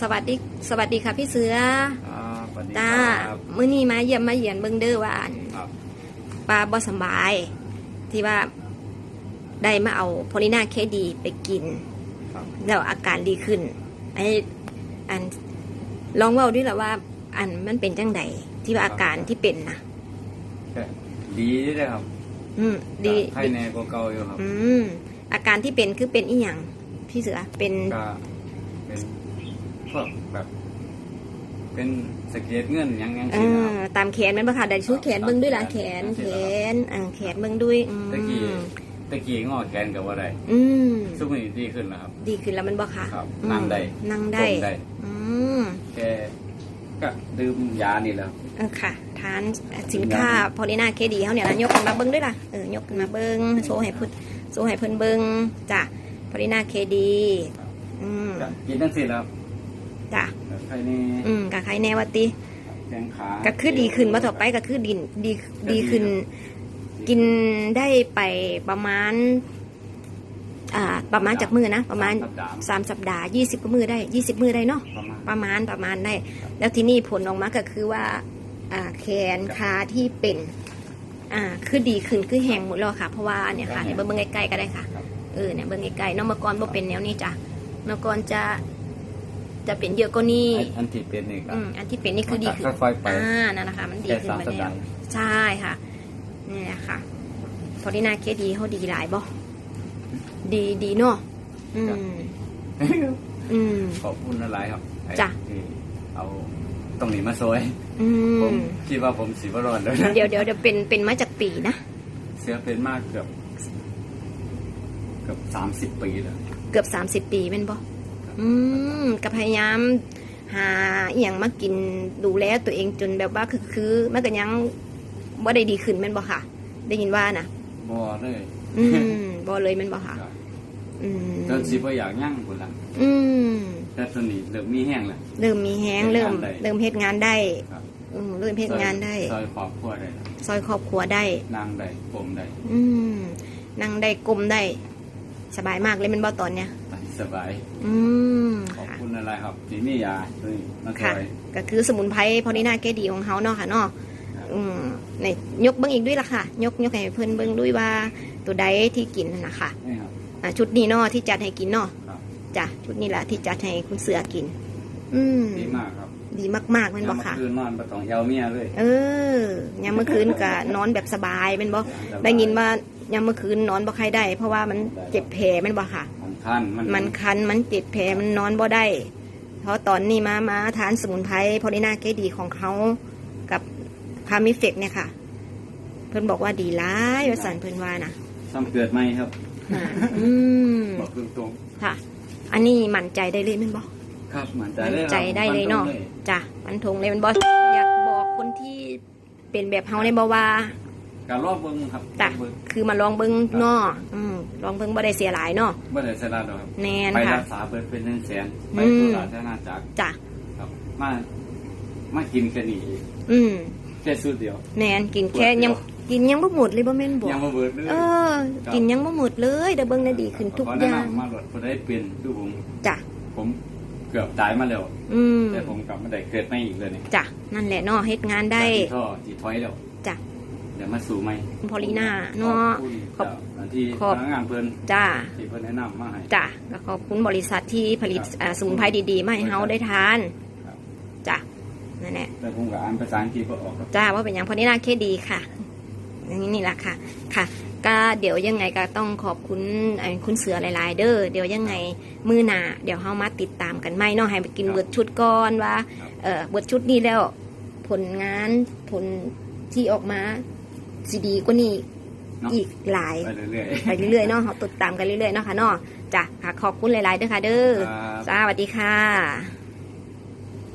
สวัสดีสวัสดีค่ะพี่เสืออ่าสวัสดีจ้าครับมื้อนี้มาเยี่ยมมาเยียนเบิ่งเด้อว่าอันครับปลาบ่สำบาย ที่ว่าได้มาเอาโพลิน่าเคดีไปกิน ครับแล้วอาการดีขึ้นไอ้อันลองเว้าด้วยละว่า อันมันเป็นจังใดที่ว่าอาการที่เป็นนะก็ดีเลยครับอืมดีไข้แน่กว่าเก่าอยู่ครับอืมอาการที่เป็นคือเป็นอีหยังพี่เสือเป็นก็เป็น พวกแบบ เป็นสะเก็ดเงินหยังยังเอสินะคอรับ ตามแขนแมันบ่ค่ะได้ชูแขนเบิ่งด้วยล่ะตามแขแขนนแขนอ่าแขนเบิ่งด้วยอืมตะกี้ตะกี้งอแขนกับว่าได้อืมซุปนี้ดีขึ้นแล้วครับ ดีขึ้นแล้วมันบ่ค่ะครับอืมนั่งได้ นั่งได้ก้มได้อืมแค่ก็ดื่มยานี่แหล้ว เออค่ะทานสินค้าพอลิน่าเคดีเขาเนี่ยนะยกขึ้นมาเบิ้งด้วยล่ะเออยกขึ้นมาเบิ้งโชว์ให้เพิ่นโชว์ให้เพิ่นเบิ้งจ้ะพอลิน่าเคดีอืมก็กินทั้งสิ้นแล้วครับ จ้ะไข้แน่อืมกับใครแน่วัติแข้งขาก็คือดีขึ้นมาต่อไปก็คือดีดีดีขึ้น กินได้ไปประมาณ อ่า ประมาณจากมือนะประมาณสัปดาห์สามสัปดาห์ยี่สิบกว่ามือได้ยี่สิบมือได้เนาะประมาณประมาณประมาณได้ แล้วที่นี่ผลออกมาก็คือว่า อ่าแขนขาที่เป็น อ่า คือดีขึ้นคือแห้งหมดแล้วค่ะ เพราะว่าเนี่ยค่ะเนี่ยเบิ้งใกล้ๆก็ได้ค่ะครับเออเนี่ยเบิ้งใกล้ๆเน้องเมื่อก่อนบ่เป็นแนวนี้จ้ะเมื่อก่อนจะ จะเป็นเยอะกว่านี้ไอ้อันที่เป็นนี่ก็อืมอันที่เป็นนี่คือดีขึ้นค่อยๆไปอ่านั่นนะคะ มันดีแค่ขึ้นสามมาสัปแล้ดาวห์ใช่ค่ะนี่แหละค่ะพอดีนาเคดีเขาดีหลายบ่ดีดีเนาะอืมอืมขอบคุณอะไรครับไอ้จ้ะที่เอาตรงนี้มาซอยอืผมมคิดว่าผมสีบรอดแล้วนะเดี๋ยวเดี๋ยวเดี๋ยวเป็นเป็นมาจากปีนะเสือเป็นมากเกือบเกือบสามสิบ30ปีแล้วเกือบสามสิบ30ปีเป็นบ่ อืมก็พยายามหาอหย่างมากินดูแลตัวเองจนแบบว่าคือคือมันก็ยังว่าได้ดีขึ้นแม่นบ่ค่ะ ได้ยินว่านะบ่เลยอืมบ่เลยแม่นบ่ค่ะครับอืมจนสิบ่อยากยั่งคนละอืมแต่ตอนนี้เริ่มมีแห้งแล้วเริ่มมีแฮงเฮ็เริ่ดมงานได้เริ่มเฮ็ดงานได้ครับอืมเริ่มเฮ็ดงานได้ ซอยครอบครัวได้แล้วซอยครอบครัวได้นั่งได้ผมได้ อืมนั่งได้กลมได้ สบายมากเลยแมันบ่ตอนเนี้ยไป สบาย อืมขอบค่ะคุณอะไรครับที่มียาตัวนี้มาซค่ะ อยก็คือสมุนไพรพอดีนาแกดีของเขาเนาะค่ะเนาะครับอืมในยกเบิ้งอีกด้วยล่ะค่ะ ยกยกให้เพิ่นเบิ้งด้วยว่าตัวใดที่กินนั่นนะคะนี่ครับ อ่าชุดนี้เนาะที่จัดให้กินเนาะครับ จ้ะชุดนี้แหละที่จัดให้คุณเสือกิน อืมดีมากครับดีมากๆแมันบ่ค่ะ ยามคืนนอนบ่ต้องเยาเมียเลยเออยามเมื่อคืนก็นอนแบบสบายแมันบ่ ได้ยินว่ายามเมื่อคืนนอนบ่ใครได้ เพราะว่ามันเจ็บแผลแมันบ่ค่ะมัน คันมันมันคันมันเจ็บแผลมันนอนบ่ได้ เพราะตอนนี้มามาทานสมุนไพรพอลินาเกดีของเขากับพามิเฟกเนี่ยค่ะ เพิ่นบอกว่าดีร้ายว่าสันเพิ่นว่านะซ้ำเกิดไหมครับอ่าอืมบอกตรงค่ะ อันนี้มั่นใจได้เลยแมันบอกๆครับมั่นใจมั่นเลยครับใจได้เลยเนาะมั่ตรงจ้ะมันทงเลยแมันบอกอยากบอกคนที่เป็นแบบเฮาในบ่ว่า การรอบเบิ้งครับจ้ะเบิ่งคือมาลองเบิ่งเนาะอืมลองเบิ่งบ่ได้เสียหลายเนาะบ่ได้สลัดหรอกครับแน่นไปค่ะรักษาเปิดเป็นเงินแสนไปอืมตุลาชนาจักรจ้ะครับมามากินแค่นี้อืมแค่สูตรเดียวแนนกินแค่ยังกินยังบ่หมดเลยบ่แม่นบอกยังมาเบิดเลยเออ กินยังบ่หมดเลยเดี๋ยวเบิ่งได้ดีขึ้นทุกขอแนะย่างนำมาหลดพอได้เป็นดูผมจ้ะผมเกือบตายมาแล้วอืมแต่ผมกลับมาได้เกิดไม่อีกเลยเนี่ยจ้ะนั่นแหละเนาะเฮ็ดงานได้จากที่ท่อที่ถอยแล้วจ้ะ เดี๋ยวมาสู่ไหมพอลีน่าเนาะขอบคุณที่ขอบพนักงานเพิ่นจ้าที่เพิ่นแนะนำมาให้จ้ะแล้วขอบคุณบริษัทที่ผลิตครับอ่าสมุนไพรดีๆมาให้เฮาได้ทานครับจ้ะนั่นแหละแต่ผมก็อ่านภาษาอังกฤษบ่ออกครับจ้าว่าเป็นอย่างพอลีน่าเคดีค่ะอย่างนี้นี่แหละค่ะค่ะก็เดี๋ยวยังไงก็ต้องขอบคุณไอ้คุณเสือหลาย ๆ เด้อเดี๋ยวยังไงมือหนาเดี๋ยวเฮามาติดตามกันไหมเนาะให้ไปกินเบิดชุดก่อนว่าเออเบิดชุดนี้แล้วผลงานผลที่ออกมา สิดีกว่านี้เนาะ อีกหลาย ไปเรื่อยไปเรื่อยๆเนาะเราติดตามกันเรื่อยๆเนาะค่ะเนาะจ้ะค่ะขอบคุณหลายๆด้วยค่ะ เด้อๆครับจ้าสวัสดีค่ะ